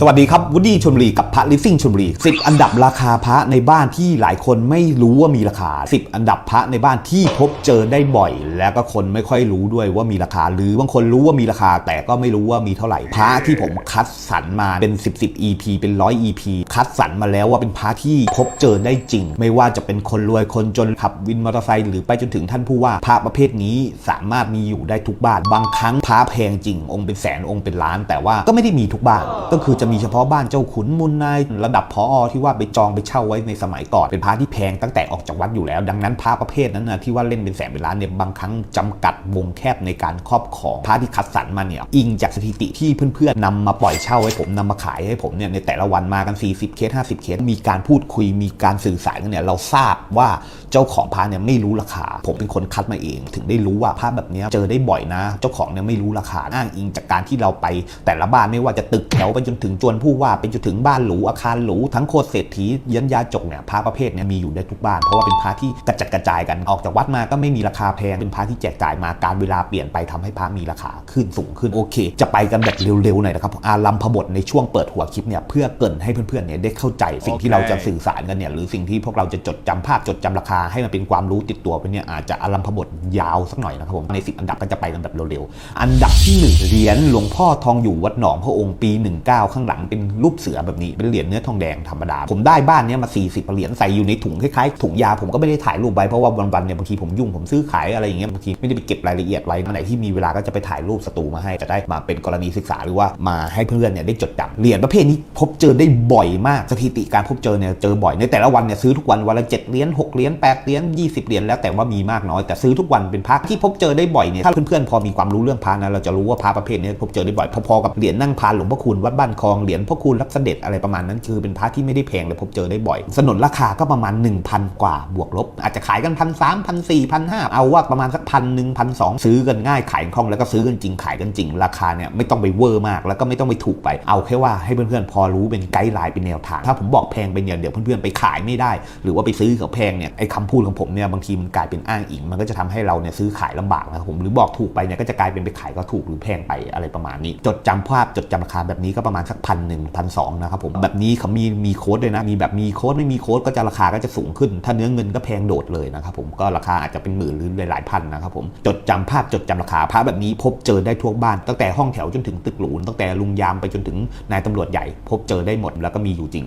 สวัสดีครับวูดดี้ชลบุรีกับพระลิฟซิ่งชลบุรี10 อันดับราคาพระในบ้านที่หลายคนไม่รู้ว่ามีราคา 10 อันดับพระในบ้านที่พบเจอได้บ่อย แล้วก็คนไม่ค่อยรู้ด้วยว่ามีราคา หรือบางคนรู้ว่ามีราคา แต่ก็ไม่รู้ว่ามีเท่าไหร่พระที่ผมคัดสรรมาเป็น 10 10 EP เป็นร้อย EP คัดสรรมาแล้วว่าเป็นพระที่พบเจอได้จริง ไม่ว่าจะเป็นคนรวยคนจนขับวินมอเตอร์ไซค์หรือไปจนถึงท่านผู้ว่าพระประเภทนี้สามารถมีอยู่ได้ทุกบ้าน บางครั้งพระแพงจริง องค์เป็นแสนองค์เป็นล้าน แต่ว่าก็ไม่ได้มีทุกบ้านก็คือจะจะมีเฉพาะบ้านเจ้าขุนมูลนายระดับพอที่ว่าไปจองไปเช่าไว้ในสมัยก่อนเป็นพระที่แพงตั้งแต่ออกจากวัดอยู่แล้ว ดังนั้นพระประเภทนั้นนะที่ว่าเล่นเป็นแสนเป็นล้านเนี่ยบางครั้งจำกัดวงแคบในการครอบครองพระที่คัดสรรมาเนี่ยอิงจากสถิติที่เพื่อนๆนำมาปล่อยเช่าให้ผมนำมาขายให้ผมเนี่ยในแต่ละวันมากัน 40 เคส 50 เคส มีการพูดคุยมีการสื่อสารกันเนี่ยเราทราบว่าเจ้าของพระเนี่ยไม่รู้ราคา ผมเป็นคนคัดมาเอง ถึงได้รู้ว่าพระแบบนี้เจอได้บ่อยนะ เจ้าของเนี่ยไม่รู้ราคาอ้างอิงจากการที่เราไปแต่ละบ้านไม่ว่าจะตึกแถวไปจนถึงจวนผู้ว่าไปจนถึงบ้านหรูอาคารหรูทั้งโคตรเศรษฐียันยาจกเนี่ยพระประเภทเนี่ยมีอยู่ได้ทุกบ้านเพราะว่าเป็นพระที่กระจัดกระจายกันออกจากวัดมาก็ไม่มีราคาแพงเป็นพระที่แจกจ่ายมาการเวลาเปลี่ยนไปทำให้พระมีราคาขึ้นสูงขึ้นโอเค จะไปกันแบบเร็วๆหน่อยนะครับอารัมพบทในช่วงเปิดหัวคลิปเนี่ยเพื่อเกินให้เพื่อนๆเนี่ยได้เข้าใจสิ่งที่เราจะสื่อสารกันเนี่ยหรือสิ่งที่พวกเราจะจดจำภาพจดจำราคาให้มันเป็นความรู้ติดตัวไปเนี่ยอาจจะอารัมพบทยาวสักหน่อยนะครับผมใน10อันดับก็จะไปกันแบบเร็วๆอันดับที่หนึ่งเหรียญหลวงพ่อทองอยู่วัดหนองพระองค์ปี 19ข้างหลังเป็นรูปเสือแบบนี้เป็นเหรียญเนื้อทองแดงธรรมดา ผมได้บ้านเนี้ยมา 40เหรียญใส่อยู่ในถุงคล้ายๆถุงยาผมก็ไม่ได้ถ่ายรูปไว้เพราะว่าวันๆเนี่ยบางทีผมยุ่งผมซื้อขายอะไรอย่างเงี้ยบางทีไม่ได้ไปเก็บรายละเอียดไว้เมื่อไหร่ที่มีเวลาก็จะไปถ่ายรูปสตูมาให้จะได้มาเป็นกรณีศึกษาหรือว่ามาให้เพื่อนเนี่ยได้จดจำเหรียญประเภทนี้พบเจอได้บ่อยมากสถิติการพบเจอเนี่ยเจอบ่อยในแต่ละวันเนี่ยซื้อทุกวันวันละ7เหรียญ6เหรียญ8เหรียญ20เหรียญแล้วแต่ว่ามีมากน้อยแต่ซื้อทุกวันเป็นพระที่พบเจอได้บ่อยเนี่ยถ้าเพื่อนๆพอมีความรู้เรื่องพระนะเราจะรู้ว่าพระประเภทนี้พบเจอได้บ่อยพอๆกับเหรียญนั่งพานหลวงพ่อคูณวัดบ้านคลองเหรียญพ่อคูณรับเสด็จอะไรประมาณนั้น คือเป็นพระที่ไม่ได้แพงเลยพบเจอได้บ่อย สนนราคาก็ประมาณ 1,000 กว่าบวกลบ อาจจะขายกันพันสามพันสี่พันห้าเอาว่าประมาณสักพันหนึ่งพันสองซื้อกันง่ายขายคล่องแล้วก็ซื้อกันจริงขายกันจริง ราคาเนี่ยไม่ต้องไปเวอร์มากแล้วก็ไม่ต้องไปถูกไปเอาแค่ว่าให้เพื่อนๆพอรู้เป็นไกด์ไลน์เป็นแนวทาง ถ้าผมบอกแพงไปเนี่ยเดี๋ยวเพื่อนๆไปขายไม่ได้ หรือว่าไปซื้อเขาแพงเนี่ยไอ้คำพูดของผมเนี่ยบางทีมันกลายเป็นอ้างอิง มันก็จะทำให้เราเนี่ยซื้อขายลำบากนะครับผมหรือบอกถูกไปเนี่ยก็จะกลายเป็นไปขายก็ถูกหรือแพงไปอะไรประมาณนี้ จดจำภาพจดจำราคาแบบนี้ก็ประมาณสักพันหนึ่งพันสองนะครับผมแบบนี้เขามีมีโค้ดด้วยนะ มีแบบมีโค้ดไม่มีโค้ดก็จะราคาก็จะสูงขึ้น ถ้าเนื้อเงินก็แพงโดดเลยนะครับผมก็ราคาอาจจะเป็นหมื่นหรือหลายๆพันนะครับผมจดจำภาพจดจำราคาพระแบบนี้พบเจอได้ทั่วบ้านตั้งแต่ห้องแถวจนถึงตึกหรูตั้งแต่ลุงยามไปจนถึงนายตำรวจใหญ่ พบเจอได้หมดแล้วก็มีอยู่จริง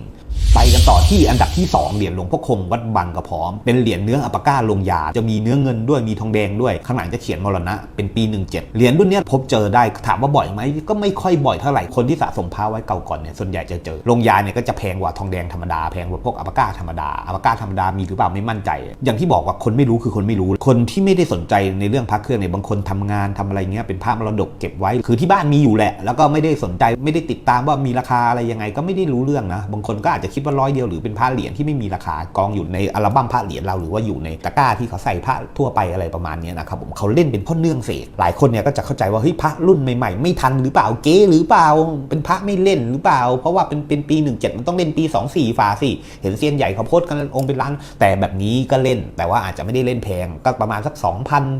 ไปกันต่อที่อันดับที่ 2 เหรียญหลวงพ่อคงวัดบางกระพร้อม เป็นเหรียญเนื้ออัปปะก้าลงยา จะมีเนื้อเงินด้วยมีทองแดงด้วย ข้างหลังจะเขียนมรณะ เป็นปี 17 เหรียญรุ่นเนี้ยพบเจอได้ถามว่าบ่อยไหมก็ไม่ค่อยบ่อยเท่าไหร่คนที่สะสมพระไว้เก่าก่อนเนี่ยส่วนใหญ่จะเจอลงยาเนี่ยก็จะแพงกว่าทองแดงธรรมดาแพงกว่าพวกอัปปะก้าธรรมดาอัปปะก้าธรรมดามีหรือเปล่าไม่มั่นใจ อย่างที่บอกว่าคนไม่รู้คือคนไม่รู้ คนที่ไม่ได้สนใจในเรื่องพระเครื่องเนี่ยบางคนทำงานทำอะไรเงี้ยเป็นพระมรดกเก็บไว้ คือที่บ้านมีอยู่แหละ แล้วก็ไม่ได้สนใจไม่ได้ติดตามว่ามีราคาอะไรยังไงก็ไม่ได้รู้เรื่องนะบางคนก็อาจจะคิดว่าร้อยเดียวหรือเป็นพระเหรียญที่ไม่มีราคากองอยู่ในอัลบั้มพระเหรียญเราหรือว่าอยู่ในตะกร้าที่เขาใส่พระทั่วไปอะไรประมาณนี้นะครับผมเขาเล่นเป็นพ่อเนื่องเศษหลายคนเนี่ยก็จะเข้าใจว่าเฮ้ยพระรุ่นใหม่ๆ ไม่ทันหรือเปล่าเก๊หรือเปล่าเป็นพระไม่เล่นหรือเปล่า เพราะว่าเป็นเป็นปี 17 มันต้องเล่นปี 24ฝาสิเห็นเซียนใหญ่เขาโพสกันองค์เป็นล้านแต่แบบนี้ก็เล่น แต่ว่าอาจจะไม่ได้เล่นแพงก็ประมาณสัก 2,000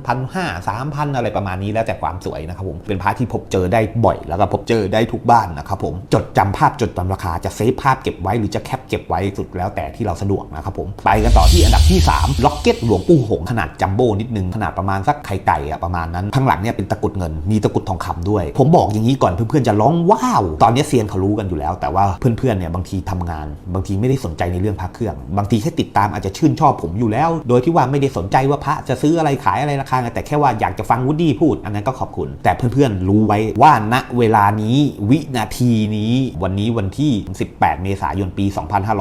1,500 3,000 อะไรประมาณนี้แล้วแต่ความสวยนะครับผมเป็นพระที่พบเจอได้บ่อย แล้วก็พบเจอได้ทุกบ้านนะครับผมจดจำภาพจดจำราคาจะเซฟภาพเก็บไว้หรือจะแคปเก็บไว้สุดแล้วแต่ที่เราสะดวกนะครับผมไปกันต่อที่อันดับที่ 3 ล็อกเก็ตหลวงปู่หงขนาดจัมโบ้นิดนึง ขนาดประมาณสักไข่ไก่อะประมาณนั้น ข้างหลังเนี่ยเป็นตะกุดเงิน มีตะกุดทองคำด้วย ผมบอกอย่างนี้ก่อนเพื่อนๆจะร้องว้าว ตอนนี้เซียนเขารู้กันอยู่แล้ว แต่ว่าเพื่อนๆเนี่ยบางทีทำงาน บางทีไม่ได้สนใจในเรื่องพระเครื่อง บางทีแค่ติดตามอาจจะชื่นชอบผมอยู่แล้ว โดยที่ว่าไม่ได้สนใจว่าพระจะซื้ออะไรขายอะไรราคาแต่แค่ว่าอยากจะฟังวูดดี้พูด อันนั้นก็ขอบคุณ แต่เพื่อนๆรู้ไว้ว่าณเวลานี้วินาทีนี้วันนี้วันที่ 18 เมษายนปี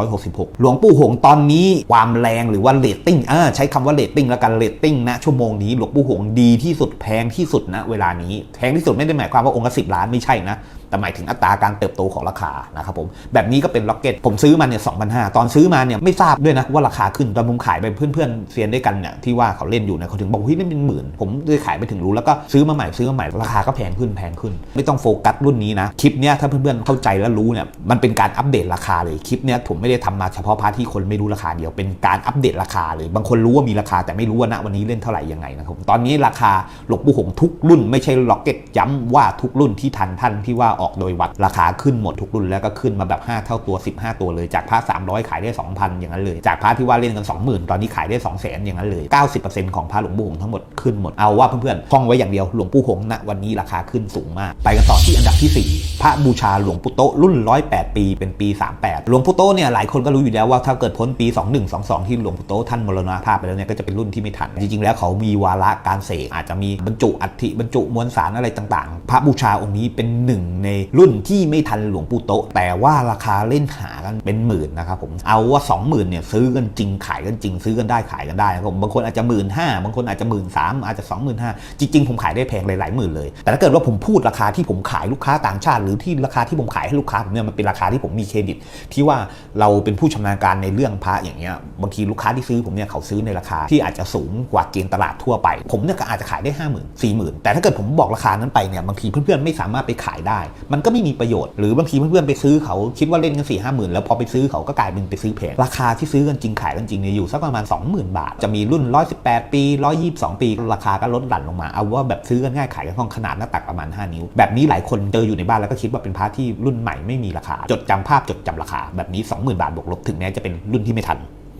2566 หลวงปู่หงตอนนี้ความแรงหรือว่าเรตติ้งอ่าใช้คำว่าเรตติ้งแล้วกันเรตติ้งนะชั่วโมงนี้หลวงปู่หงดีที่สุดแพงที่สุดนะเวลานี้แพงที่สุดไม่ได้หมายความว่าองค์ละสิบล้านไม่ใช่นะแต่หมายถึงอัตราการเติบโตของราคานะครับผมแบบนี้ก็เป็นล็อกเก็ตผมซื้อมาเนี่ยสองพันห้าตอนซื้อมาเนี่ยไม่ทราบด้วยนะว่าราคาขึ้นตอนผมขายไปเพื่อนๆเซียนด้วยกันเนี่ยที่ว่าเขาเล่นอยู่เนี่ยเขาถึงบอกเฮ้ยนี่เป็นหมื่น ผมเลยขายไปถึงรู้แล้วก็ซื้อมาใหม่ซื้อมาใหม่ราคาก็แพงขึ้นแพงขึ้น ไม่ต้องโฟกัสรุ่นนี้นะคลิปเนี้ยถ้าเพื่อนๆเข้าใจและรู้เนี่ยมันเป็นการอัปเดตราคาเลยคลิปเนี้ยผมไม่ได้ทำมาเฉพาะพาร์ทที่คนไม่รู้ราคาเดียวเป็นการอัปเดตราคาเลยบางคนรู้ว่ามีราคาแต่ไม่รู้ว่าณวันนี้เล่นเท่าไหร่ยังไงนะครับตอนนี้ราคาหลวงปู่หงทุกรุ่นไม่ใช่ล็อกเก็ตย้ำว่าทุกรุ่นที่ทันท่านที่ว่าออกโดยวัดราคาขึ้นหมดทุกรุ่นแล้วก็ขึ้นมาแบบ 5 เท่าตัว 15 ตัวเลยจากพระ300 ขายได้ 2,000 อย่างนั้นเลย จากพระที่ว่าเล่นกัน 20,000 ตอนนี้ขายได้ 200,000 อย่างนั้นเลย 90%ของพระหลวงปู่หงส์ทั้งหมดขึ้นหมดเอาว่าเพื่อนๆท่องไว้อย่างเดียวหลวงปู่หงส์ณวันนี้ราคาขึ้นสูงมาก ไปกันต่อที่อันดับที่ 4 พระบูชาหลวงปู่โตรุ่น 108 ปีเป็นปี 38 หลวงปู่โตเนี่ยหลายคนก็รู้อยู่แล้วว่าถ้าเกิดพ้นปี 2122 ที่หลวงปู่โตท่านมรณภาพไปแล้วเนี่ยก็จะเป็นรุ่นที่ไม่ทัน จริงๆ แล้วเขามีวาระการเสกอาจจะมีบรรจุอัฐิบรรจุมวลสารอะไรต่างๆ พระบูชาองค์นี้เป็นหนึ่งในรุ่นที่ไม่ทันหลวงปู่โตแต่ว่าราคาเล่นหากันเป็นหมื่นนะครับผมเอาว่า 20,000เนี่ยซื้อกันจริงขายกันจริง ซื้อกันได้ขายกันได้นะครับผมบางคนอาจจะหมื่นห้าบางคนอาจจะหมื่นสามอาจจะ25,000จริงๆผมขายได้แพงหลายๆหมื่นเลย แต่ถ้าเกิดว่าผมพูดราคาที่ผมขายลูกค้าต่างชาติ หรือที่ราคาที่ผมขายให้ลูกค้าผมเนี่ยมันเป็นราคาที่ผมมีเครดิต ที่ว่าเราเป็นผู้ชำนาญการในเรื่องพระอย่างเงี้ยบางทีลูกค้าที่ซื้อผมเนี่ยเขาซื้อในราคาที่อาจจะสูงกว่าเกณฑ์ตลาดทั่วไป ผมเนี่ยก็อาจจะขายได้ 5 0 0 0 0 4 0,000 แต่ถ้าเกิดผมบอกราคานั้นไปเนี่ยบางทีเพื่อนๆไม่สามารถไปขายได้มันก็ไม่มีประโยชน์หรือบางทีเพื่อนๆไปซื้อเขาคิดว่าเล่นกัน4 5 0 0 0 0แล้วพอไปซื้อเขาก็กลายเป็นไปซื้อแพงราคาที่ซื้อกันจริงขายกันจริงเนี่ยอยู่สักประมาณ 20,000 บาท จะมีรุ่น 118 ปี 122 ปี ราคาก็ลดหลั่นลงมา เอาว่าแบบซื้อกันง่ายขายกันคล่องขนาดหน้าตักประมาณ 5 นิ้ว แบบนี้หลายคนเจออยู่ในบ้านแล้วก็คิดว่าเป็นพระที่รุ่นใหม่ไม่มีราคา จดจำภาพจดจำราคาแบบนี้ 20,000 บาทบวกลบถึงแม้จะเป็นรุ่นที่ไม่ทัน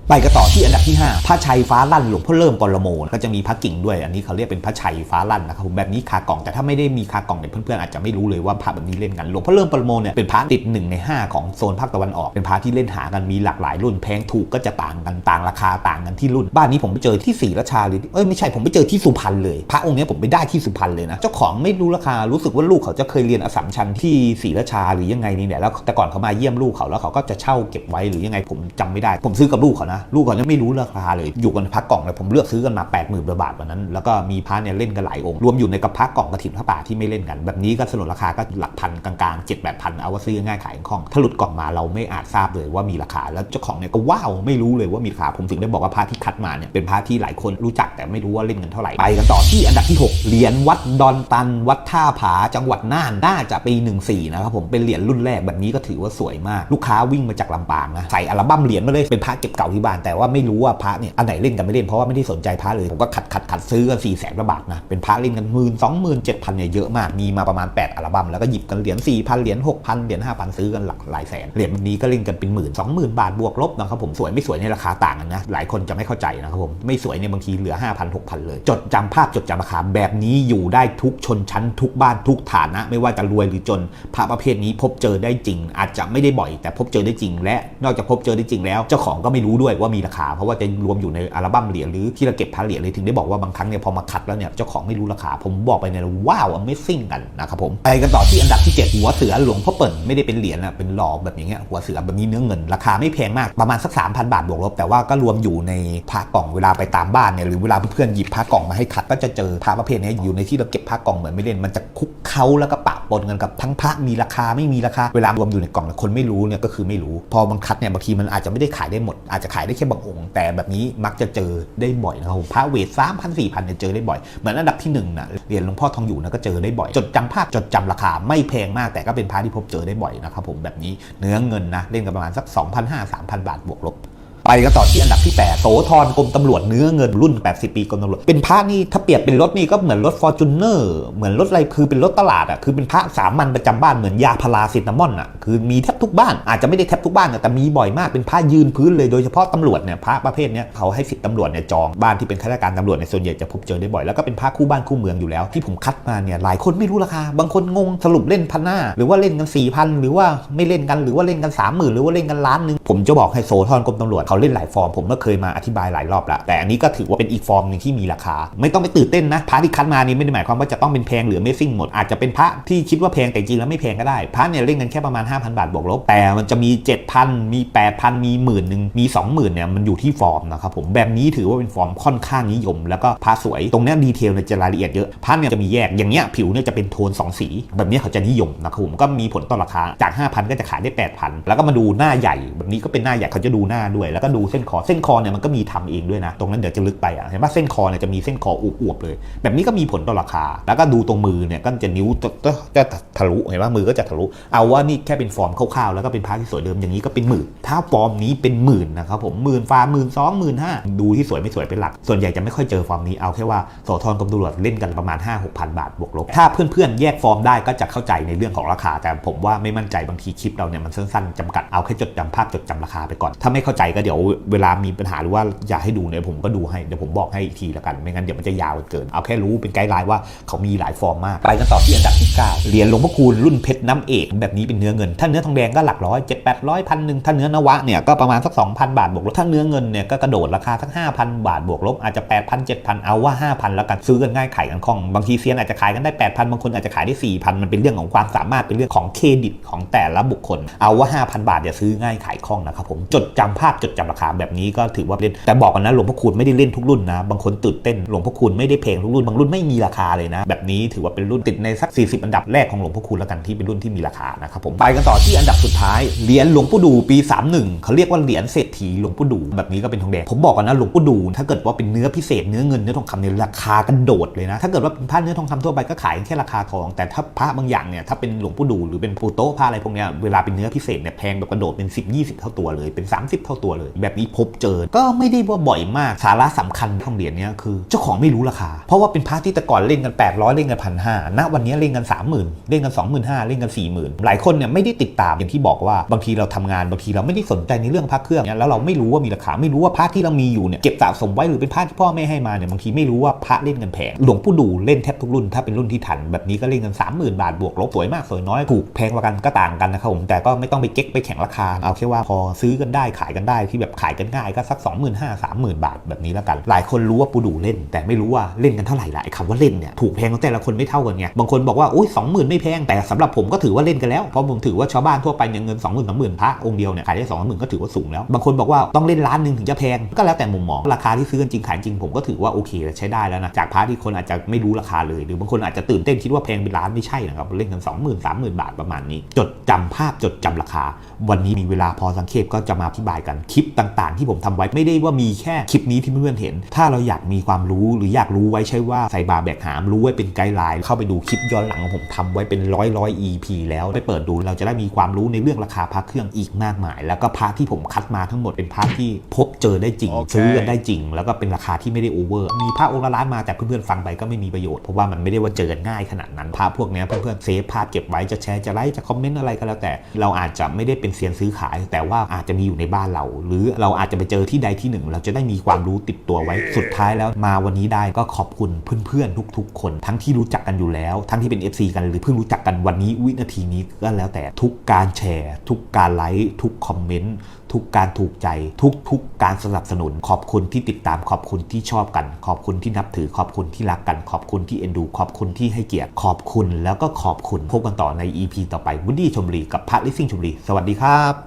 ไปกันต่อที่อันดับที่ 5พระชัยฟ้าลั่นหลวงพ่อเริ่มปรโมก็จะมีพระกิ่งด้วย อันนี้เขาเรียกเป็นพระชัยฟ้าลั่นนะครับผมแบบนี้คากล่องแต่ถ้าไม่ได้มีคากล่องเนี่ยเพื่อนๆอาจจะไม่รู้เลยว่าพระแบบนี้เล่นกันหลวงพ่อเริ่มปรโมเนี่ยเป็นพระติด1ใน 5 ของโซนภาคตะวันออก เป็นพระที่เล่นหากันมีหลากหลายรุ่นแพงถูกก็จะต่างกันต่างราคาต่างกันที่รุ่น บ้านนี้ผมไปเจอที่ศรีราชาหรือเอ้ยไม่ใช่ผมไปเจอที่สุพรรณเลยพระองค์เนี้ยผมไปได้ที่สุพรรณเลยนะเจ้าของไม่รู้ราคารู้สึกว่าลูกเขาจะเคยเรียนอสัมชัญที่ศรีราชาหรือยังไงนี่แหละแล้วแต่ก่อนเขามาเยี่ยมลูกเขาแล้วเขาก็จะเช่าเก็บไว้หรือยังไงผมจำไม่ได้ ผมซื้อกับลูกเขานะลูกเขาเนี่ยไม่รู้ราคาเลยอยู่กันพักกล่องเลยผมเลือกซื้อกันมา 8 0,000ื่นบาทวันนั้น แล้วก็มีพระเนี่ยเล่นกันหลายองค์ รวมอยู่ในกับพักกล่องกระถิ่นพระป่าที่ไม่เล่นกัน แบบนี้ก็สนุนราคาก็หลักพันกลางๆเจ็ดแปดพันเอาว่าซื้อง่ายขายคล่องถ้าหลุดกล่องมาเราไม่อาจทราบเลยว่ามีราคา แล้วเจ้าของเนี่ยก็ว้าวไม่รู้เลยว่ามีราคาผมถึงได้บอกว่าพระที่คัดมาเนี่ยเป็นพระที่หลายคนรู้จักแต่ไม่รู้ว่าเล่นกันเท่าไหร่ไปกันต่อที่อันดับที่ 6เหรียญวัดดอนตัน วัดท่าผาจังหวัดน่านน่าจะปี 14นะครับผมเป็นเหรียญรุ่นแรกแบบนี้ก็ถือว่าสวยมาก ลูกค้าวิ่งมาจากลำปางนะใส่อัลบั้มเหรียญมาเลยเป็นพระเก็บเก่าที่บานแต่ว่าไม่รู้ว่าพระเนี่ยอันไหนเล่นกันไม่เล่นเพราะว่าไม่ได้สนใจพระเลยผมก็ขัดขัดขัดซื้อกัน4ี่แสนกว่าบาทนะเป็นพระเล่นกันหมื่นสองหมื่นเจ็ดพันเนี่ยเยอะมากมีมาประมาณ 8 อัลบั้มแล้วก็หยิบกันเหรียญ4 0 0 0เหรียญ6,000เหรียญ5,000ซื้อกันหลักหลายแสนเหรียญนี้ก็เล่นกันเป็นหมื่นสองหมื่นบาทบวกลบนะครับผมสวยไม่สวยในราคาต่างกันนะหลายคนจะไม่เข้าใจนะครับผมไม่สวยเนี่ยบางทีเหลือ5,000 6,000เลย จดจำภาพจดจำราคาแบบนี้อยู่ได้ทุกชนชั้นทุกบ้านทุกฐานะ ไม่ว่าจะรวยหรือจนพระประเภทนี้พบเจอได้จริง อาจจะไม่ได้บ่อย แต่พบเจอได้จริง และนอกจากพบเจอได้จริงแล้ว เจ้าของก็ไม่รู้ด้วยว่ามีราคา เพราะว่าจะรวมอยู่ในอัลบั้มเหรียญหรือที่เราเก็บพระเหรียญเลยถึงได้บอกว่าบางครั้งเนี่ยพอมาคัดแล้วเนี่ยเจ้าของไม่รู้ราคา ผมบอกไปเนี่ยว้าว Amazing กันนะครับผมไปกันต่อที่อันดับที่ 7 หัวเสือหลวงพ่อเปิ่นไม่ได้เป็นเหรียญนะเป็นหล่อแบบอย่างเงี้ยหัวเสือแบบนี้เนื้อเงินราคาไม่แพงมากประมาณสัก3,000 บาทบวกลบแต่ว่าก็รวมอยู่ในพระกล่องเวลาไปตามบ้านเนี่ยหรือเวลาเพื่อนๆหยิบพระกล่องมาให้คัดก็จะเจอพระประเภทนี้อยู่ในที่เราเก็บพระกล่องเหมือนไม่เล่นมันจะคุกเขาแล้วก็ปะ ปนกันกับทั้งพระมีราคาไม่มีราคา เวลารวมอยู่ในกล่องคนไม่รู้เนี่ยก็คือไม่รู้ พอมันคัดเนี่ยบางทีมันอาจจะไม่ได้ขายได้หมด อาจจะขายได้แค่บางองค์ แต่แบบนี้มักจะเจอได้บ่อยนะครับผมพระเวทสามพันสี่พันเนี่ยเจอได้บ่อย เหมือนอันดับที่หนึ่งนะเหรียญหลวงพ่อทองอยู่นะก็เจอได้บ่อย จดจำภาพจดจำราคาไม่แพงมากแต่ก็เป็นพระที่พบเจอได้บ่อยนะครับผมแบบนี้เนื้อเงินนะเล่นกันประมาณสัก2,500-3,000 บาทบวกลบ ไปกันต่อที่อันดับที่8โสธรกรมตำรวจเนื้อเงินรุ่น 80 ปีกรมตำรวจ เป็นพระนี่ถ้าเปรียบเป็นรถนี่ก็เหมือนรถฟอร์จูเนอร์เหมือนรถอะไรคือเป็นรถตลาดอะคือเป็นพระสามัญประจำบ้านเหมือนยาพาราซิตามอนอะคือมีแทบทุกบ้านอาจจะไม่ได้แทบทุกบ้านแต่มีบ่อยมากเป็นพระยืนพื้นเลยโดยเฉพาะตำรวจเนี่ยพระประเภทเนี้ยเขาให้สิทธิ์ตำรวจเนี่ยจองบ้านที่เป็นข้าราชการตำรวจในส่วนใหญ่จะพบเจอได้บ่อยแล้วก็เป็นพระคู่บ้านคู่เมืองอยู่แล้ว ที่ผมคัดมาเนี่ยหลายคนไม่รู้ราคา บางคนงงสรุปเล่นพันหน้า หรือว่าเล่นกัน4พันหรือว่าไม่เล่นกันหรือว่าเล่นกัน3 0,000หรือว่าเล่นกันล้านหนึงผมจะบอกให้โซทอนกรมตำรวจเขาเล่นหลายฟอร์ม ผมก็เคยมาอธิบายหลายรอบแล้วแต่อันนี้ก็ถือว่าเป็นอีกฟอร์มหนึ่งที่มีราคา ไม่ต้องไปตื่นเต้นนะพระที่คัดมานี่ไม่ได้หมายความว่าจะต้องเป็นแพงหรือไม่ซิ่งหมดอาจจะเป็นพระที่คิดว่าแพงแต่จริงแล้วไม่แพงก็ได้พระเนี่ยเล่นกันแค่ประมาณ 5,000 บาทบวกลบแต่มันจะมี 7,000 มี 8,000 มีหมื่นหนึ่งมี 20,000เนี่ยมันอยู่ที่ฟอร์มนะครับผมแบบนี้ถือว่าเป็นฟอร์มค่อนข้างนิยม แล้วก็พระสวยตรงเนี้ยดีเทลเนี่ยจะรายละเอียดเยอะพระเนี่ยจะมีแยกอย่างเงี้ยผิวเนี่ยจะเป็นโทนสองสี แบบนี้เขาจะนิยมนะครับผมก็มีผลต่อราคาจาก 5,000 ก็จะขายได้ 8,000 แล้วก็มาดูหน้าใหญ่ แบบนี้ก็เป็นหน้าใหญ่เขาจะดูหน้าด้วยแล้วก็ก็ดูเส้นคอเส้นคอเนี่ยมันก็มีทำเองด้วยนะ ตรงนั้นเดี๋ยวจะลึกไปอะเห็นป่ะเส้นคอเนี่ยจะมีเส้นคออวบๆเลย แบบนี้ก็มีผลต่อราคา แล้วก็ดูตรงมือเนี่ยก็จะนิ้วจะจะทะลุเห็นป่ะมือก็จะทะลุ เอาว่านี่แค่เป็นฟอร์มคร่าวๆแล้วก็เป็นพาร์ทที่สวยเดิมอย่างนี้ก็เป็นหมื่นถ้าฟอร์มนี้เป็นหมื่นนะครับผมหมื่นฟ้าหมื่นสองหมื่นห้าดูที่สวยไม่สวยเป็นหลัก ส่วนใหญ่จะไม่ค่อยเจอฟอร์มนี้เอาแค่ว่าโสธรกรมตำรวจเล่นกันประมาณ 5 6 0 0 0บาทบวกลบถ้าเพื่อนๆแยกฟอร์มได้ก็จะเข้าใจในเรื่องของราคา แต่ผมว่าไม่มั่นใจบางทีคลิปเราเนี่ยมันสั้นๆจำกัดเอาแค่จดจำภาพจดจำราคาไปก่อนถ้าไม่เข้าใจก็เดี๋ยวเวลามีปัญหาหรือว่าอยากให้ดูเนี่ยผมก็ดูให้เดี๋ยวผมบอกให้อีกทีละกัน ไม่งั้นเดี๋ยวมันจะยาวเกิน เอาแค่รู้เป็นไกด์ไลน์ว่าเขามีหลายฟอร์มมาก ไปกันต่อที่อันดับที่9เหรียญหลวงพ่อคูณรุ่นเพชรน้ำเอกแบบนี้เป็นเนื้อเงิน ถ้าเนื้อทองแดงก็หลักร้อยเจ็ดแปดร้อยพันหนึ่งถ้าเนื้อนวะเนี่ยก็ประมาณสัก2,000บาทบวกลบถ้าเนื้อเงินเนี่ยก็กระโดดราคาสัก5,000บาทบวกลบอาจจะ8,000 7,000เอาว่า5,000แล้วกันซื้อกันง่ายขายกันคล่องบางทีเซียนอาจจะขายกันได้8,000บางคนอาจจะขายได้4,000มันเป็นเรื่องของความสามารถเป็นเรื่องของเครดิตของแต่ละบุคคล เอาว่า5,000บาทอย่าซื้อง่ายขายคล่องนะครับผมจดจำภาพจดจำราคาแบบนี้ก็ถือว่าเล่นแต่บอกกันนะหลวงพ่อคูณไม่ได้เล่นทุกรุ่นนะบางคนตื่นเต้นหลวงพ่อคูณไม่ได้เพลงทุกรุ่นบางรุ่นไม่มีราคาเลยนะ แบบนี้ถือว่าเป็นรุ่นติดในสัก 40 อันดับแรกของหลวงพ่อคูณแล้วกันที่เป็นรุ่นที่มีราคานะครับผมไปกันต่อที่อันดับสุดท้ายเหรียญหลวงปู่ดูปี 31เขาเรียกว่าเหรียญเศรษฐีหลวงปู่ดูแบบนี้ก็เป็นทองแดงผมบอกกันนะหลวงปู่ดูถ้าเกิดว่าเป็นเนื้อพิเศษเนื้อเงินเนื้อทองคำเนี่ยราคากระโดดเลยนะถ้าเกิดว่าเป็นผ้าเนื้อทองคำทั่วไปก็ขายแค่ราคาทอง แต่ถ้าพระบางอย่างเนี่ยถ้าเป็นหลวงปู่ดูหรือเป็นปูโต๊ะผ้าอะไรพวกเนี้ยเวลาเป็นเนื้อพิเศษเนี่ยแพงแบบกระโดดเป็น 10 20 เท่าตัวเลยเป็น 30 เท่าตัวเลยแบบนี้พบเจอ ก็ไม่ได้ว่าบ่อยมากสาระสำคัญของเหรียญเนี้ยคือ เจ้าของไม่รู้ราคา เพราะว่าเป็นพระที่แต่ก่อนเล่นกัน 800 เล่นกันพันห้าณวันนี้เล่นกัน 30,000 เล่นกัน 25,000 เล่นกัน 40,000 หลายคนเนี่ยไม่ได้ติดตามอย่างที่บอกว่าบางทีเราทำงานบางทีเราไม่ได้สนใจในเรื่องพระเครื่องเนี่ยแล้วเราไม่รู้ว่ามีราคาไม่รู้ว่าพระที่เรามีอยู่เนี่ยเก็บสะสมไว้หรือเป็นพระที่พ่อแม่ให้มาเนี่ยบางทีไม่รู้ว่าพระเล่นกันแพงหลวงปู่ดูเล่นแทบทุกรุ่นถ้าเป็นรุ่นที่ทันแบบนี้ก็เล่นกัน 30,000 บาทบวกลบสวยมากสวยน้อยถูกแพงกว่ากันก็ต่างกันนะครับผมแต่ก็ไม่ต้องไปเก๊กไปแข่งราคาเอาแค่ว่าพอซื้อกันได้ขายกันได้ทีแบบขายกันง่ายก็สัก 25,000 30,000 บาทแบบนี้แล้วกัน หลายคนรู้ว่าปูดูเล่น แต่ไม่รู้ว่าเล่นกันเท่าไหร่ละไอ้คำว่าเล่นเนี่ยถูกแพงของแต่ละคนไม่เท่ากันไงบางคนบอกว่าโอ้ย20,000ไม่แพงแต่สำหรับผมก็ถือว่าเล่นกันแล้วเพราะผมถือว่าชาวบ้านทั่วไปเนี่ยเงิน20,000 30,000พระองค์เดียวเนี่ยขายได้20,000ก็ถือว่าสูงแล้วบางคนบอกว่าต้องเล่นล้านหนึ่งถึงจะแพงก็แล้วแต่มุมมองราคาที่ซื้อกันจริงขายจริงผมก็ถือว่าโอเคใช้ได้แล้วนะจากพระที่คนอาจจะไม่รู้ราคาเลย หรือบางคนอาจจะตื่นเต้นคิดว่าแพงเป็นล้านไม่ใช่นะครับเล่นกัน 20,000 30,000บาทประมาณนี้ จดจำภาพจดจำราคา วันนี้มีเวลาพอสังเขปก็จะมาอธิบายกันคลิปต่างๆ ที่ผมทำไว้ไม่ได้ว่ามีแค่คลิปนี้ที่เพื่อนๆเห็น ถ้าเราอยากมีความรู้หรืออยากรู้ไว้ใช่ว่าใส่บาร์แบกหามรู้ไว้เป็นไกด์ไลน์เข้าไปดูคลิปย้อนหลังของผมทำไว้เป็นร้อยร้อย EP แล้วไปเปิดดูเราจะได้มีความรู้ในเรื่องราคาพระเครื่องอีกมากมาย แล้วก็พระที่ผมคัดมาทั้งหมดเป็นพระที่พบเจอได้จริงโอเคซื้อกันได้จริง แล้วก็เป็นราคาที่ไม่ได้โอเวอร์มีพระองค์ละล้านมาแต่เพื่อนๆฟังไปก็ไม่มีประโยชน์เพราะว่ามันไม่ได้ว่าเจอกันง่ายขนาดนั้นพระพวกเนี้ยเพื่อนๆเซฟภาพเก็บไว้จะแชร์จะไลค์จะคอมเมนต์อะไรก็แล้วแต่ เราอาจจะไม่ได้เป็นเซียนซื้อขาย แต่ว่าอาจจะมีอยู่ในบ้านเราหรือเราอาจจะไปเจอที่ใดที่หนึ่ง เราจะได้มีความรู้ติดตัวไว้สุดท้ายแล้วมาวันนี้ได้ก็ขอบคุณเพื่อนๆทุก ๆ คน ทั้งที่รู้จักกันอยู่แล้ว ทั้งที่เป็น FC กันหรือเพิ่งรู้จักกันวันนี้วินาทีนี้ก็แล้วแต่ทุกการแชร์ ทุกการไลค์ทุกคอมเมนต์ทุกการถูกใจทุกๆการสนับสนุน ขอบคุณที่ติดตามขอบคุณที่ชอบกัน ขอบคุณที่นับถือขอบคุณที่รักกัน ขอบคุณที่เอ็นดู ขอบคุณที่ให้เกียรติขอบคุณแล้วก็ขอบคุณพบกันต่อใน EP ต่อไปวุฒิชมบุรีกับพระลิซิ่งชมบุรีสวัสดีครับ